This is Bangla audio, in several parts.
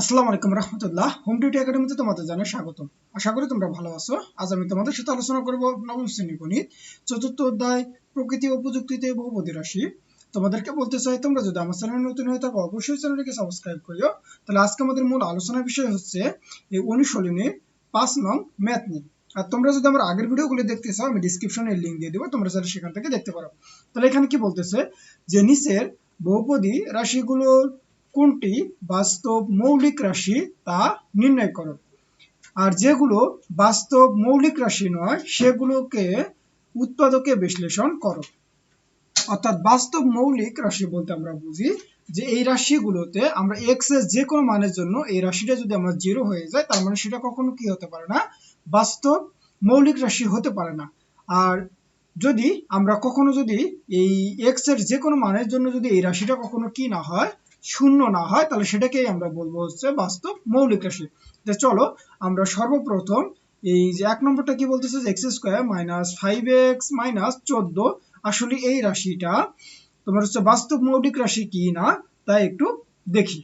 আসসালামু আলাইকুম রহমতুল্লাহ। হোম ডিউটি একাডেমিতে তোমাদের জানাই স্বাগত আশা করি তোমরা ভালো আছো। আজ আমি তোমাদের সাথে আলোচনা করব নবম শ্রেণি গণিত, চতুর্থ অধ্যায়, প্রকৃতি ও প্রযুক্তিতে বহুপদী রাশি। তোমাদেরকে বলতে চাই, তোমরা যদি আমার চ্যানেল নতুন হয়ে থাকো, অবশ্যই চ্যানেলটিকে সাবস্ক্রাইব করিও। তাহলে আজকে আমাদের মূল আলোচনার বিষয় হচ্ছে এই অনুশীলনী পাঁচ নং ম্যাথ নিয়ে। আর তোমরা যদি আমার আগের ভিডিওগুলো দেখতে চাও, আমি ডিসক্রিপশনে লিঙ্ক দিয়ে দেবো, তোমরা সেখান থেকে দেখতে পারো। তাহলে এখানে কি বলতেছে? যে নিচের বহুপদী রাশিগুলোর কোনটি বাস্তব মৌলিক রাশি তা নির্ণয় করো। আর যেগুলো বাস্তব মৌলিক রাশি নয়, সেগুলোকে উৎপাদকে বিশ্লেষণ করো। অর্থাৎ বাস্তব মৌলিক রাশি বলতে আমরা বুঝি যে এই রাশিগুলোতে আমরা এক্সের যে কোনো মানের জন্য এই রাশিটা যদি আমার জিরো হয়ে যায়, তার মানে সেটা কখনো কি হতে পারে না? বাস্তব মৌলিক রাশি হতে পারে না। আর যদি আমরা কখনো যদি এই এক্সের যে কোনো মানের জন্য যদি এই রাশিটা কখনো কি না হয় শূন্য না হয়, তাহলে সেটাকেই আমরা বলব হচ্ছে বাস্তব মৌলিক রাশি। তো চলো, আমরা সর্বপ্রথম এই যে এক নম্বরটা কি বলতেছে যে X square minus five X minus চোদ্দ, আসলে এই রাশিটা তোমার হচ্ছে বাস্তব মৌলিক রাশি কি না তাই একটু দেখি।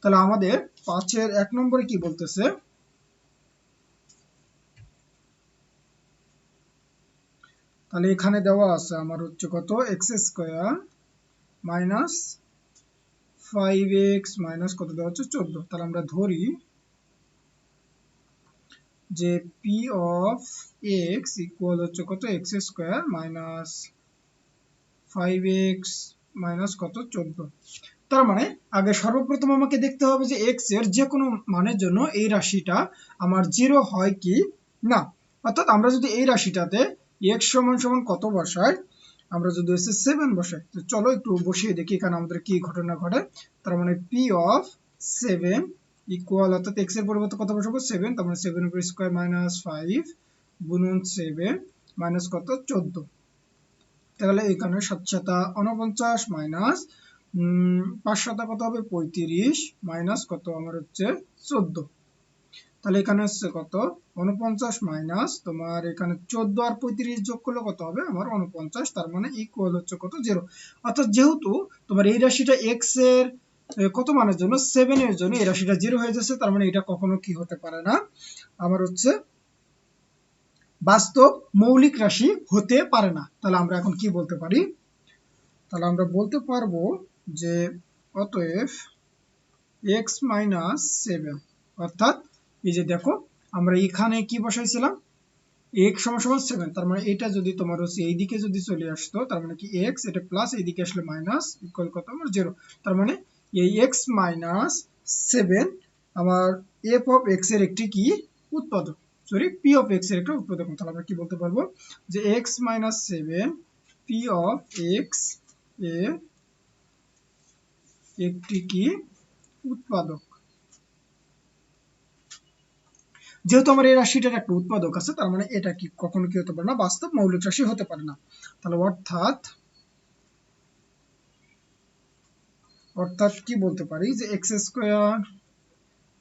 তাহলে আমাদের পাঁচের এক নম্বরে কি বলতেছে? তাহলে এখানে দেওয়া আছে আমার হচ্ছে কত? X square minus five X minus কত দেওয়া হচ্ছে? চোদ্দ। তাহলে আমরা ধরি যে পি অফ এক্স ইকুয়াল হচ্ছে কত? X square minus five X minus কত? চোদ্দ। তার মানে আগে সর্বপ্রথম আমাকে দেখতে হবে যে এক্সের যে কোনো মানের জন্য এই রাশিটা আমার জিরো হয় কি না? অর্থাৎ আমরা যদি এই রাশিটাতে এক্স সমান সমান কত বসাই? আমরা যদি হচ্ছে সেভেন বসাই তো চলো একটু বসিয়ে দেখি এখানে আমাদের কি ঘটনা ঘটে। তার মানে পি অফ সেভেন ইকুয়াল অর্থাৎ এক্সের পরিবর্তে কত বসাবো? সেভেন তার মানে সেভেন উপর স্কোয়ার মাইনাস ফাইভ গুণন সেভেন মাইনাস কত? চোদ্দ। তাহলে এখানে সাতশতা উনপঞ্চাশ মাইনাস পাঁচ শতা কত হবে? পঁয়ত্রিশ মাইনাস কত? আমার হচ্ছে চোদ্দ। তাহলে এখানে হচ্ছে কত? উনপঞ্চাশ মাইনাস তোমার এখানে চোদ্দ আর পঁয়ত্রিশ যোগ করলে কত হবে? আমার উনপঞ্চাশ তার মানে ইকুয়াল হচ্ছে কত? জিরো অর্থাৎ যেহেতু তোমার এই রাশিটা এক্সের কত মানের জন্য? সেভেন এর জন্য। এই রাশিটা জিরো হয়ে যাচ্ছে, তার মানে এটা কখনো কি হতে পারে না? আমার হচ্ছে, বাস্তব মৌলিক রাশি হতে পারে না। তাহলে আমরা এখন কি বলতে পারি? তাহলে আমরা বলতে পারব যে অতএব এক্স মাইনাস সেভেন অর্থাৎ এই যে দেখো, আমরা এখানে কি বসাইছিলাম? সমান সমান সেভেন তার মানে এটা যদি তোমার হচ্ছে এইদিকে যদি চলে আসতো, তার মানে কি এক্স এটা প্লাস এইদিকে আসলে মাইনাস ইকুয়াল কত? আমার জিরো তার মানে এই এক্স মাইনাস সেভেন আমার এফ অফ এক্সের একটি কি? উৎপাদক সরি পি অফ এক্সের একটা উৎপাদক, তাহলে আমরা কি বলতে পারব? যে X minus seven P of X এ একটি কি? উৎপাদক। যেহেতু আমার এই রাশিটার একটা উৎপাদক আছে, তার মানে এটা কি কখনো কি হতে পারে না? বাস্তব মৌলিক রাশি হতে পারে না। তাহলে অর্থাৎ অর্থাৎ কি বলতে পারি? যে X square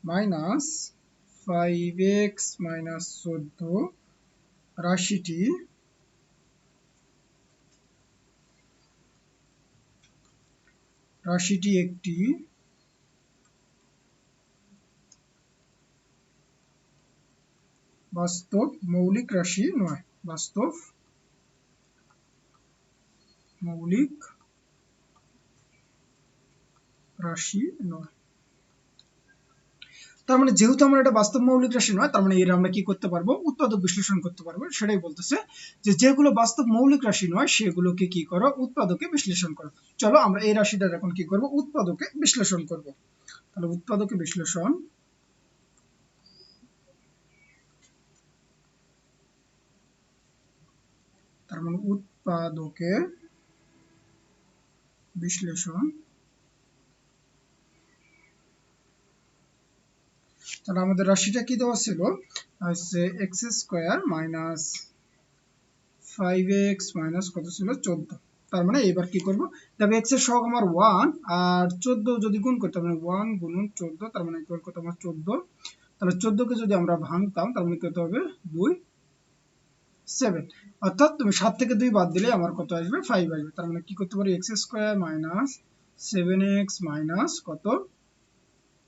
minus five X minus চোদ্দ রাশিটি রাশিটি একটি বাস্তব মৌলিক রাশি নয়, বাস্তব মৌলিক রাশি নয়। তার মানে যেহেতু আমরা এটা বাস্তব মৌলিক রাশি নয়, তার মানে এর আমরা কি করতে পারব? উৎপাদক বিশ্লেষণ করতে পারব। সেটাই বলতেছে যে যেগুলো বাস্তব মৌলিক রাশি নয়, সেগুলোকে কি করো? উৎপাদকে বিশ্লেষণ করো। চলো আমরা এই রাশিটার এখন কি করব? উৎপাদকে বিশ্লেষণ করব। তাহলে উৎপাদকে বিশ্লেষণ মানে উৎপাদকে বিশ্লেষণ, তাহলে আমাদের রাশিটা কি দেওয়া ছিল? হচ্ছে X square minus five X minus কত ছিল? চোদ্দ। তার মানে এবার কি করব? তবে এক্সের সহগ আমার ওয়ান আর চোদ্দ যদি গুণ করতে মানে ওয়ান গুণন চোদ্দ, তার মানে ইকুয়াল কত? আমার চোদ্দ। তাহলে চোদ্দকে যদি আমরা ভাঙতাম, তার মানে কত হবে? দুই। সেভেন অর্থাৎ তুমি সাত থেকে দুই বাদ দিলে আমার কত আসবে? ফাইভ আসবে। তার মানে কি করতে পারি? X square minus seven X minus কত?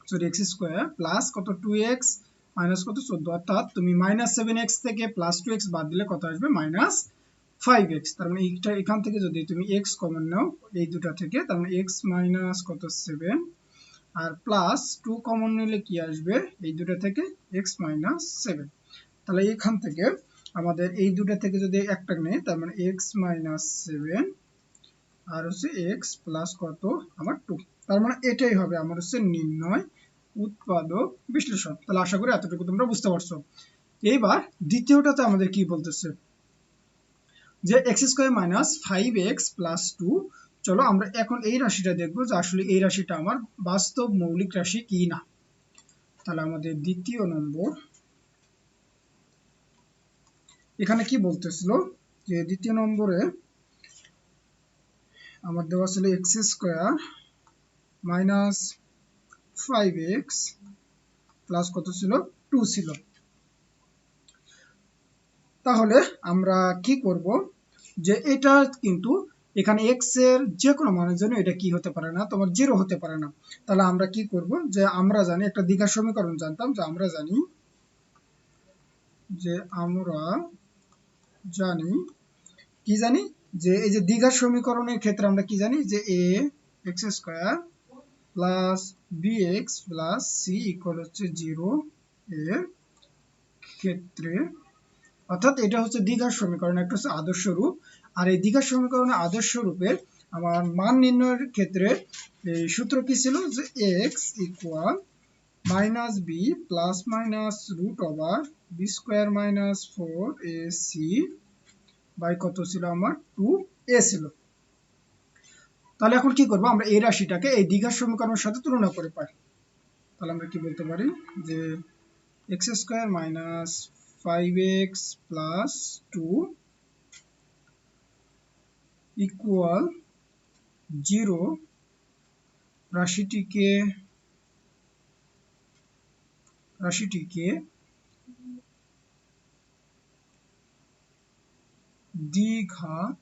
সরি এক্স স্কোয়ার প্লাস কত? টু এক্স মাইনাস কত? চোদ্দ। অর্থাৎ তুমি মাইনাস সেভেন এক্স থেকে প্লাস টু এক্স বাদ দিলে কত আসবে? মাইনাস ফাইভ এক্স তার মানে এইটা এখান থেকে যদি তুমি এক্স কমন নাও, এই দুটা থেকে, তার মানে এক্স মাইনাস কত? সেভেন আর প্লাস টু কমন নিলে কি আসবে? এই দুটা থেকে এক্স মাইনাস সেভেন তাহলে এখান থেকে আমাদের এই দুটা থেকে যদি একটা নেই, তার মানে এক্স মাইনাস সেভেন আর হচ্ছে এক্স প্লাস কত? আমার টু তার মানে এটাই হবে আমার হচ্ছে নির্ণয়, উৎপাদক, বিশ্লেষণ। তাহলে আশা করি এতটুকু তোমরা বুঝতে পারছ। এইবার দ্বিতীয়টাতে আমাদের কি বলতেছে? যে X square minus five X plus two চলো আমরা এখন এই রাশিটা দেখব যে আসলে এই রাশিটা আমার বাস্তব মৌলিক রাশি কি না। তাহলে আমাদের দ্বিতীয় নম্বর এখানে কি বলতেছিল? যে দ্বিতীয় নম্বরে আমার দেওয়া ছিল X square minus five X plus কত ছিল? টু ছিল। তাহলে আমরা কি করব? যে এটা কিন্তু এখানে এক্সের যে কোনো মানের জন্য এটা কি হতে পারে না? তোমার জিরো হতে পারে না। তাহলে আমরা কি করব? যে আমরা জানি, একটা দ্বিঘাত সমীকরণ জানতাম, যে আমরা জানি যে আমরা জানি। কি জানি? যে এই যে দ্বিঘাত সমীকরণের ক্ষেত্রে আমরা কি জানি? যে A X square plus B X plus C equal হচ্ছে জিরো এর ক্ষেত্রে। অর্থাৎ এটা হচ্ছে দ্বিঘাত সমীকরণ, একটা হচ্ছে আদর্শ রূপ। আর এই দ্বিঘাত সমীকরণের আদর্শ রূপে আমার মান নির্ণয়ের ক্ষেত্রে এই সূত্র কি ছিল? যে X equal minus B plus minus root over B square minus four A C by কত ছিল আমার? টু এ ছিল। তাহলে এখন কি করব? আমরা এই রাশিটাকে এই দ্বিঘাত সমীকরণের সাথে তুলনা করে পাই তাহলে আমরা কি বলতে পারি? যে X square minus five X plus two equal zero রাশিটিকে রাশিটিকে দ্বিঘাত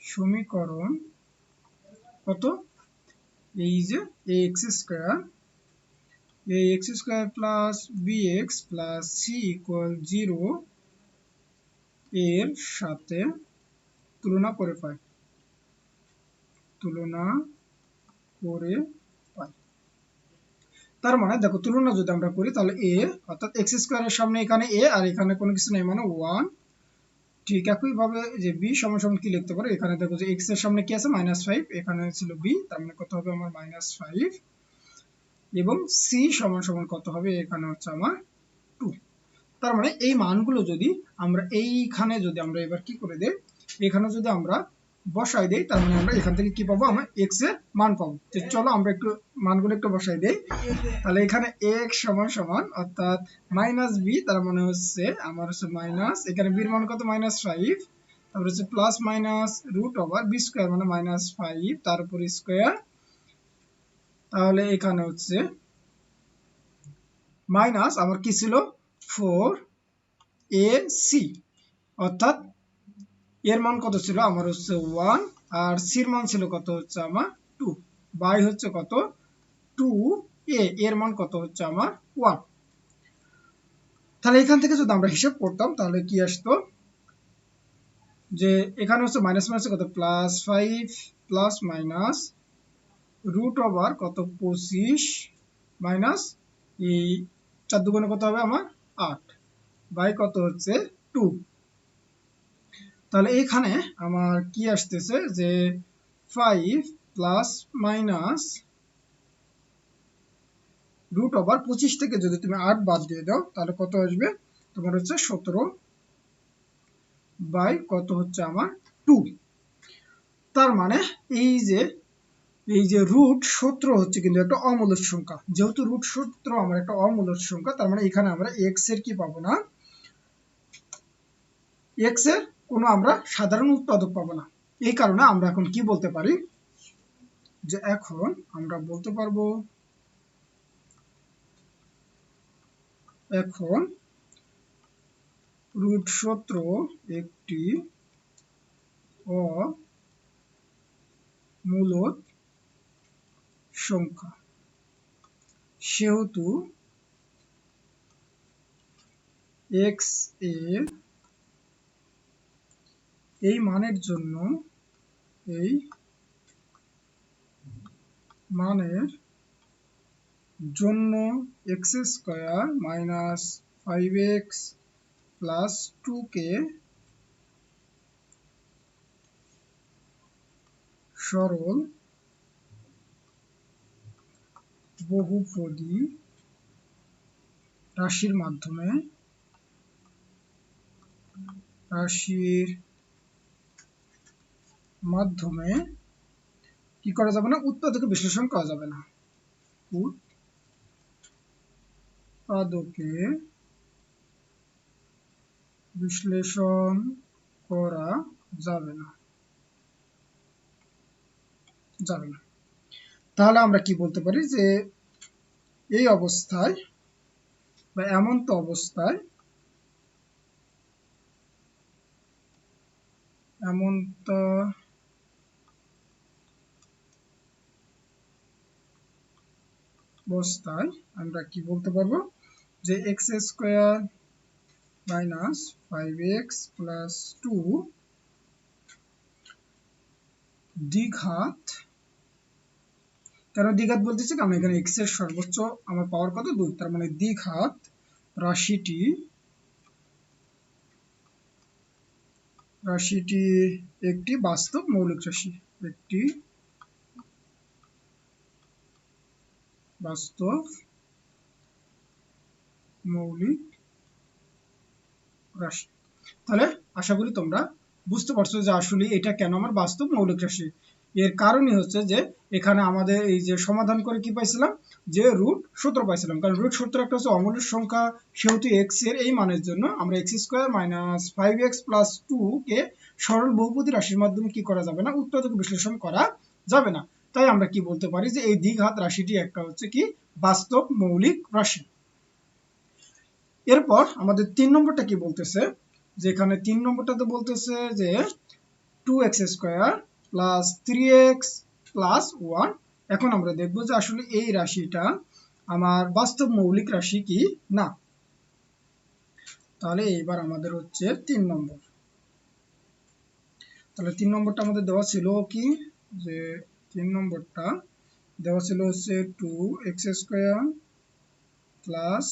সমীকরণ কত? এই যে X square a x square plus bx plus C equal 0 এর সাথে তুলনা করে পাই। তুলনা করে পাই। তার মানে দেখো, তুলনা যদি আমরা করি, তাহলে এ অর্থাৎ x স্কোয়ারের সামনে এখানে এ আর এখানে কোনো কিছু নেই মানে 1 ঠিক একই ভাবে যে বি সমান সমান কি লিখতে পারো? এখানে দেখো যে এক্সের সামনে কি আছে? মাইনাস ফাইভ এখানে ছিল বি তার মানে কত হবে আমার মাইনাস ফাইভ এবং সি সমান সমান কত হবে? এখানে হচ্ছে আমার টু তার মানে এই মানগুলো যদি আমরা এইখানে যদি আমরা এবার কি করে দেই? এখানে যদি আমরা বসাই দেই, তার মানে আমরা এখান থেকে কি পাবো? আমরা এক্সের মান পাবো। তো চলো আমরা একটু মানগুলো একটু বসাই দেই। তাহলে এখানে এক্স সমান সমান, অর্থাৎ মাইনাস বি তার মানে হচ্ছে আমার হচ্ছে মাইনাস এখানে বির মান কত? মাইনাস ফাইভ তারপর হচ্ছে plus minus root over B square মানে মাইনাস ফাইভ তার উপর স্কোয়ার তাহলে এখানে হচ্ছে মাইনাস আমার কি ছিল? ফোর এ সি অর্থাৎ এর মান কত ছিল? আমার হচ্ছে ওয়ান আর সির মান ছিল কত হচ্ছে আমার টু বাই হচ্ছে কত? টু এ এর মান কত হচ্ছে আমার ওয়ান তাহলে এখান থেকে যদি আমরা হিসাব করতাম, তাহলে কি আসতো? যে এখানে হচ্ছে মাইনাস মাইনাস কত? Plus five plus minus root over কত? পঁচিশ মাইনাস এই চার দুগুণে কত হবে আমার আট? বাই কত হচ্ছে টু তাহলে এখানে আমার কি আসতেছে যে five plus minus root over পঁচিশ থেকে যদি তুমি আট বাদ দিয়ে দাও, তাহলে কত আসবে? তোমার হচ্ছে সতেরো বাই কত হচ্ছে আমার টু তার মানে এই যে এই যে রুট সতেরো হচ্ছে কিন্তু একটা অমূলক সংখ্যা। যেহেতু রুট সতেরো আমার একটা অমূলক সংখ্যা, তার মানে এখানে আমরা এক্সের কি পাবো না? এক্সের কোনো আমরা সাধারণ উৎপাদক পাবো না। এই কারণে আমরা এখন কি বলতে পারি? যে এখন আমরা বলতে পারব, এখন রুট সতেরো একটি অমূলক সংখ্যা। সেহেতু এক্সের এই মানের জন্য এই মানের জন্য X square minus five X plus two কে সরল বহুপদী রাশির মাধ্যমে রাশির মাধ্যমে কি করা যাবে না? উৎপাদকে বিশ্লেষণ করা যাবে না। উৎপাদকে বিশ্লেষণ করা যাবে না। যাবে না। তাহলে আমরা কি বলতে পারি যে এই অবস্থায় বা এমন তো অবস্থায় এমন তো অবস্থায় আমরা কি বলতে পারব? যে X square minus five X plus two দ্বিঘাত, কেন দ্বিঘাত বলতেছি কারণ এখানে এক্সের সর্বোচ্চ আমার পাওয়ার কত? দুই। তার মানে দ্বিঘাত রাশিটি রাশিটি একটি বাস্তব মৌলিক রাশি, একটি বাস্তব মৌলিক রাশি। তাহলে আশা করি তোমরা বুঝতে পারছ যে আসলে এটা কেন আমার বাস্তব মৌলিক রাশি? এর কারণই হচ্ছে যে এখানে আমাদের এই যে সমাধান করে কি পাইছিলাম? যে রুট সূত্র পাইছিলাম। কারণ রুট সূত্র একটা হচ্ছে অমূল্য সংখ্যা, সেহেতু এক্সের এই মানের জন্য আমরা X square minus five X plus two কে সরল বহুপদী রাশির মাধ্যমে কি করা যাবে না? উৎপাদক বিশ্লেষণ করা যাবে না। তাই আমরা কি বলতে পারি যে এই দ্বিঘাত রাশিটি একটা হচ্ছে কি বাস্তব মৌলিক রাশি। এরপর আমাদের তিন নম্বরটা কি বলতেছে? যেখানে তিন নম্বরটাতে বলতেছে যে two X square plus three X plus one এখন আমরা দেখব যে আসলে এই রাশিটা আমার বাস্তব মৌলিক রাশি কি না। তাহলে এইবার আমাদের হচ্ছে তিন নম্বর। তাহলে তিন নম্বরটা আমাদের দেওয়া ছিল কি? যে তিন নম্বরটা দেওয়া ছিল হচ্ছে two X square plus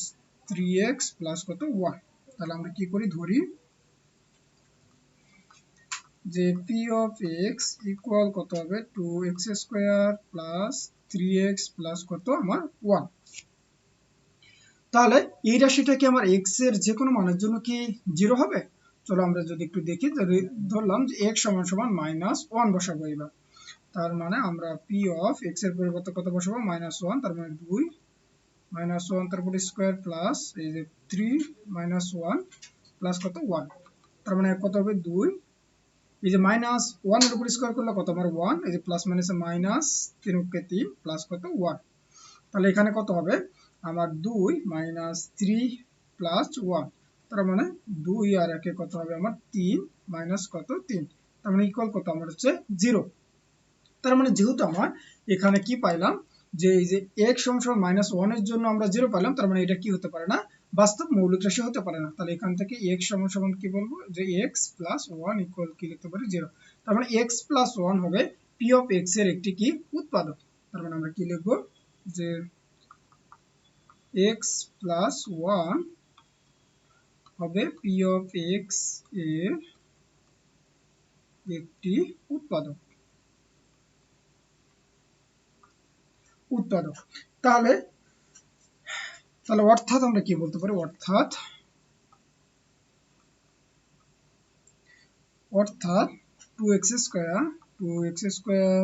three X plus কত ওয়ান তাহলে আমরা কি করি? ধরি যে পি অফ এক্স ইকুয়াল কত হবে? Two X square plus three X plus কত? আমার ওয়ান তাহলে এই রাশিটা কি আমার এক্সের যে কোনো মানের জন্য কি জিরো হবে? চলো আমরা যদি একটু দেখি ধরলাম যে এক্স সমান সমান মাইনাস ওয়ান বসাবো এবার। তার মানে আমরা পি অফ এক্সের পরিবর্তে কত বসাবো? মাইনাস ওয়ান তার মানে দুই। মাইনাস ওয়ান তারপরে স্কোয়ার প্লাস এই যে থ্রি মাইনাস ওয়ান প্লাস কত? ওয়ান তার মানে কত হবে? দুই। এই যে মাইনাস ওয়ানের উপর স্কোয়ার করলে কত? আমার ওয়ান এই যে প্লাস মাইনাসে মাইনাস তিন উকে তিন প্লাস কত? ওয়ান তাহলে এখানে কত হবে? আমার দুই মাইনাস থ্রি প্লাস ওয়ান তার মানে দুই আর একে কত হবে? আমার তিন। মাইনাস কত? তিন। তার মানে ইকুয়াল কত? আমার হচ্ছে জিরো তার মানে যেহেতু আমার এখানে কি পাইলাম? যে এই যে এক্স সমান মাইনাস ওয়ানের জন্য আমরা জিরো পাইলাম, তার মানে এটা কি হতে পারে না? বাস্তব মৌলিক রাশি হতে পারে না। তাহলে এখান থেকে এক্স সমান কি বলব? যে এক্স প্লাস ওয়ান ইকুয়াল কি লিখতে পারি? জিরো তার মানে এক্স প্লাস ওয়ান হবে পি অফ এক্সের একটি কি? উৎপাদক। তার মানে আমরা কি লিখব? যে এক্স প্লাস ওয়ান হবে পি অফ এক্সের একটি উৎপাদক। উৎপাদক। তাহলে তাহলে অর্থাৎ আমরা কি বলতে পারি? অর্থাৎ অর্থাৎ two X square two X square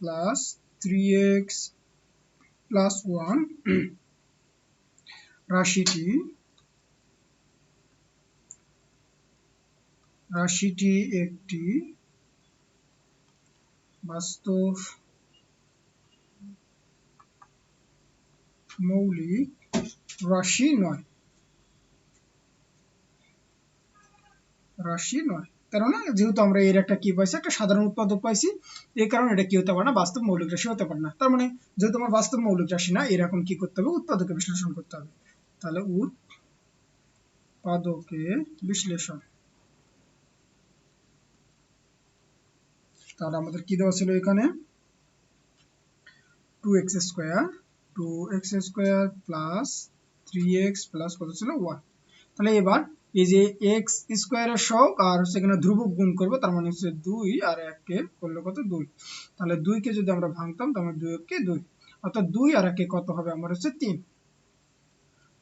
plus three X plus one রাশিটি রাশিটি একটি বাস্তব মৌলিক রাশি নয়। রাশি নয়। কেননা যেহেতু আমরা এর একটা কি পাইছি? একটা সাধারণ উৎপাদক পাইছি। এই কারণে এটা কি হতে পারে না? বাস্তব মৌলিক রাশি হতে পারে না। তার মানে যেহেতু আমার বাস্তব মৌলিক রাশি না এরকম কি করতে হবে? উৎপাদকে বিশ্লেষণ করতে হবে। তাহলে উৎপাদকে বিশ্লেষণ। তাহলে আমাদের কি দেওয়া ছিল এখানে? Two X square two X square plus three X plus কত ছিল? ওয়ান তাহলে এবার এই যে এক্স স্কোয়ারের সহগ আর এখানে ধ্রুবক গুণ করব, তার মানে হচ্ছে দুই আর এককে করলে কত? দুই। তাহলে দুইকে যদি আমরা ভাঙতাম তাহলে দুই কে দুই। অর্থাৎ দুই আর একে কত হবে? আমার হচ্ছে তিন।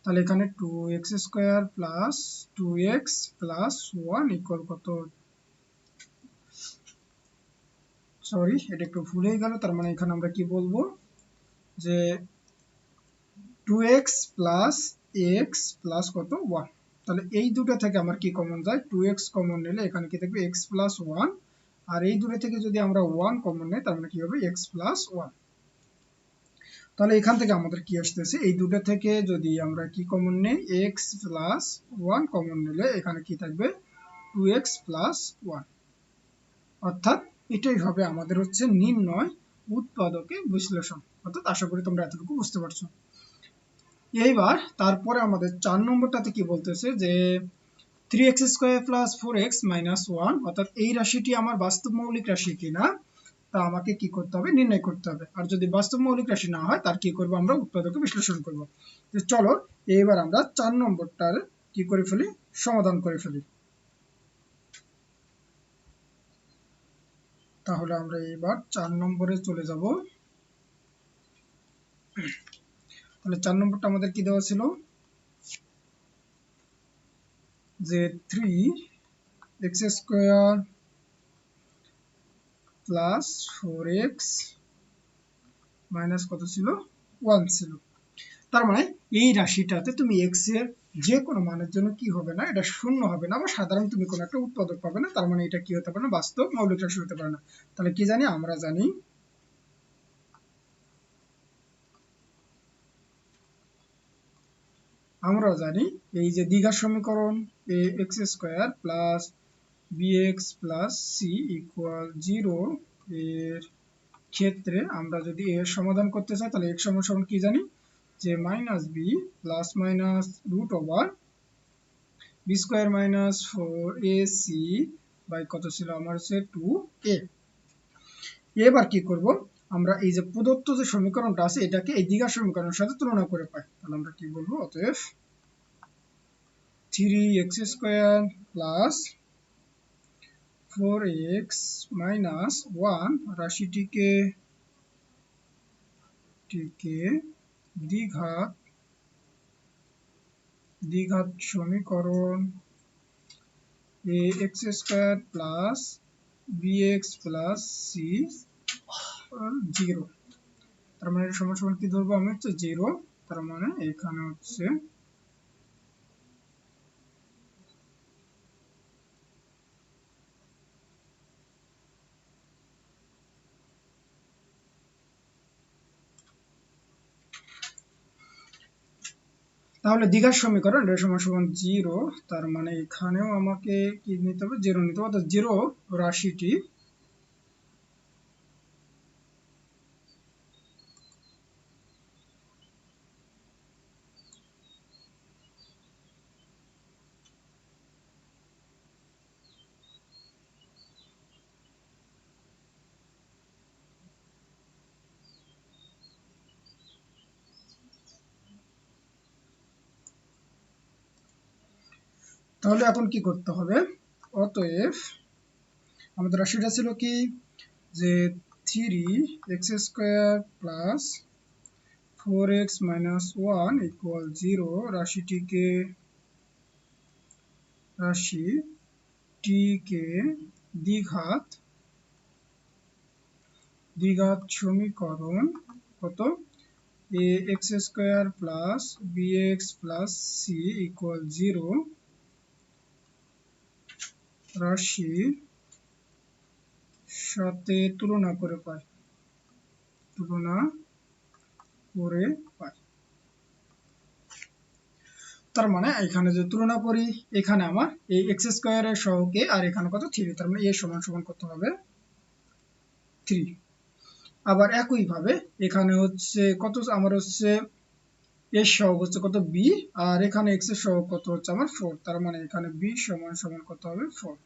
তাহলে এখানে two X square plus two X plus one equal কত? সরি এটা একটু ভুল হয়ে গেল, তার মানে এখানে আমরা কি বলব? যে two X plus X plus কত? ওয়ান তাহলে এই দুটো থেকে আমার কি কমন যায়? টু এক্স কমন নিলে এখানে কি থাকবে? এক্স প্লাস ওয়ান আর এই দুটো থেকে যদি আমরা ওয়ান কমন নেই, তার মানে কি হবে? এক্স প্লাস ওয়ান তাহলে এখান থেকে আমাদের কি আসতেছে? এই দুটো থেকে যদি আমরা কি কমন নেই? এক্স প্লাস ওয়ান কমন নিলে এখানে কি থাকবে? টু এক্স প্লাস ওয়ান অর্থাৎ এটাই হবে আমাদের হচ্ছে নির্ণয় উৎপাদকে বিশ্লেষণ। অর্থাৎ আশা করি তোমরা এতটুকু বুঝতে পারছ। এইবার তারপরে আমাদের চার নম্বরটাতে কি বলতেছে যে three X square plus four X minus one অর্থাৎ এই রাশিটি আমার বাস্তব মৌলিক রাশি কিনা, তা আমাকে কি করতে হবে? নির্ণয় করতে হবে। আর যদি বাস্তব মৌলিক রাশি না হয়, তার কি করব আমরা? উৎপাদকে বিশ্লেষণ করব। চলো, এইবার আমরা চার নম্বরটার কি করে ফেলি? সমাধান করে ফেলি। তাহলে আমরা এবার চার নম্বরে চলে যাব। তাহলে চার নম্বরটা আমাদের কি দেওয়া ছিল? যে three x square plus four x minus কত ছিল? ওয়ান ছিল। তার মানে এই রাশিটাতে তুমি এক্সের যে কোনো মানের জন্য কি হবে না, এটা শূন্য হবে না, বা সাধারণ তুমি কোনো একটা উৎপাদক পাবে না, তার মানে এটা কি হতে পারে না, বাস্তব মৌলিক রাশি হতে পারে না। তাহলে কি জানি? আমরা জানি আমরা জানি, এই যে দ্বিঘাত সমীকরণ a x square plus b x plus c equal zero এর ক্ষেত্রে আমরা যদি এর সমাধান করতে চাই, তাহলে এক্স সমান সমান কি জানি? যে minus b plus minus root over b square minus four a c by কত ছিল? আমার হচ্ছে টু এ এবার কি করব? আমরা এই যে প্রদত্ত যে সমীকরণটা আছে, এটাকে এই দ্বিঘাত সমীকরণের সাথে তুলনা করে পাই। তাহলে আমরা কি বলব? অতএব three x square plus four x minus one রাশিটিকে, টিকে দ্বিঘাত দ্বিঘাত সমীকরণ a x square plus b x plus c zero তার মানে সমান সমান কি ধরবো আমি? হচ্ছে জিরো তার মানে এখানে হচ্ছে তাহলে দীঘার সমীকরণ সমান সমান জিরো তার মানে এখানেও আমাকে কি নিতে হবে? জিরো নিতে হবে, অর্থাৎ জিরো রাশিটি তাহলে এখন কি করতে হবে? অতএব আমাদের রাশিটা ছিল কি? যে three x square plus four x minus one equal zero রাশিটিকে, রাশি টিকে দ্বিঘাত দ্বিঘাত সমীকরণ কত? A x square plus b x plus c equal zero রাশির সাথে তুলনা করে পাই তুলনা করে পাই তার মানে এখানে যদি তুলনা করি, এখানে আমার এই এক্স স্কোয়ারের সহকে আর এখানে কত? থ্রি তার মানে এ সমান সমান কত হবে? থ্রি আবার একইভাবে এখানে হচ্ছে কত? আমার হচ্ছে এর সহগ হচ্ছে কত বি আর এখানে এক্সের সহগ কত হচ্ছে আমার ফোর তার মানে এখানে বি সমান সমান কত হবে ফোর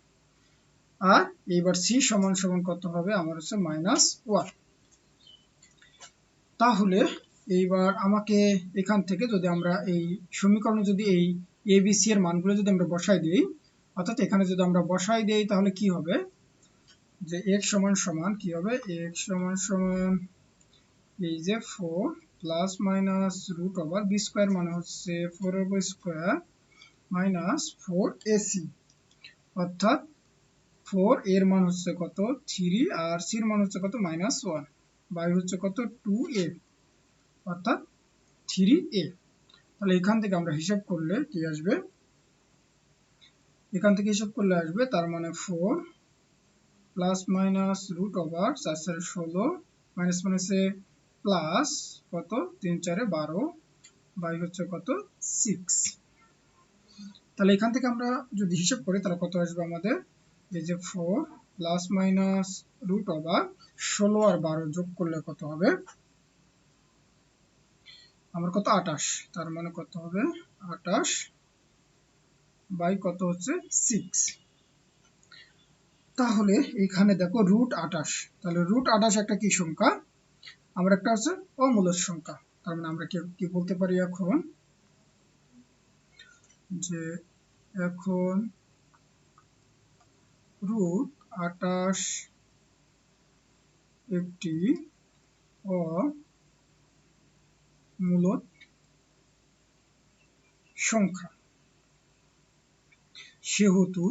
আর এইবার সি সমান সমান কত হবে আমার হচ্ছে মাইনাস ওয়ান তাহলে এইবার আমাকে এখান থেকে যদি আমরা এই সমীকরণে যদি এই এ বি সি এর মানগুলো যদি আমরা বসাই দিই, অর্থাৎ এখানে যদি আমরা বসাই দিই, তাহলে কি হবে? যে এক্স সমান সমান কি হবে? এক্স সমান সমান এই যে four plus minus root over b square মানে হচ্ছে four over square minus four a c অর্থাৎ ফোর এর মান হচ্ছে কত? থ্রি আর সির মান হচ্ছে কত? মাইনাস ওয়ান বাই হচ্ছে কত? টু এ অর্থাৎ থ্রি এ তাহলে এখান থেকে আমরা হিসাব করলে কি আসবে? এখান থেকে হিসাব করলে আসবে তার মানে four plus minus root over চার চারে ষোলো মাইনাস মাইনাসে প্লাস কত? তিন চারে বারো বাই হচ্ছে কত? সিক্স। তাহলে এখান থেকে আমরা যদি হিসাব করি, তাহলে কত আসবে আমাদের? এই যে four plus minus root over ষোলো আর বারো যোগ করলে কত হবে? আমার কত? আটাশ তার মানে কত হবে? আটাশ বাই কত হচ্ছে? সিক্স। তাহলে এখানে দেখো রুট আটাশ তাহলে রুট আটাশ একটা কি সংখ্যা? আমরা একটা হচ্ছে অমূলক সংখ্যা। তার মানে আমরা কি বলতে পারি এখন যে এখন রুট আটাশ একটি অমূলক সংখ্যা। সেহেতু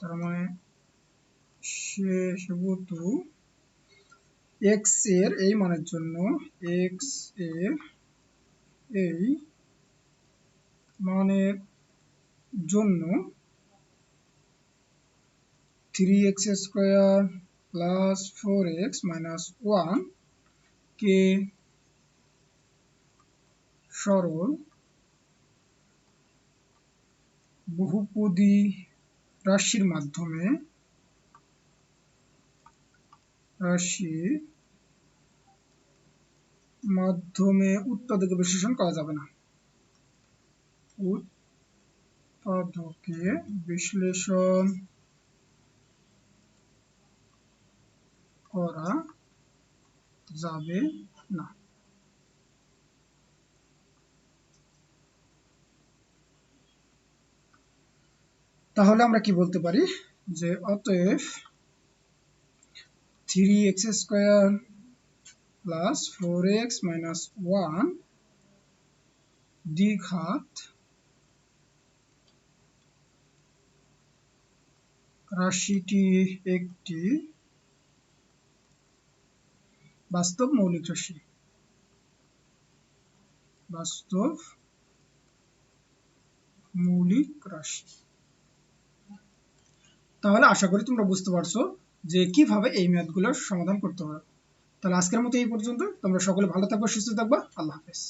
তার মানে সেহেতু এক্সের এই মানের জন্য এক্সের এই মানের জন্য three x square plus four x minus one কে সরল বহুপদী রাশির মাধ্যমে রাশির মাধ্যমে উৎপাদকে বিশ্লেষণ করা যাবে না। উৎপাদকে বিশ্লেষণ করা যাবে না। তাহলে আমরা কি বলতে পারি? যে অতএব three x square plus four x minus one রাশিটি একটি বাস্তব মৌলিক রাশি বাস্তব মৌলিক রাশি তাহলে আশা করি তোমরা বুঝতে পারছ যে কীভাবে এই ম্যাথগুলোর সমাধান করতে হবে। তাহলে আজকের মতো এই পর্যন্ত তোমরা সকলে ভালো থাকব, সুস্থ থাকবা। আল্লাহ হাফেজ।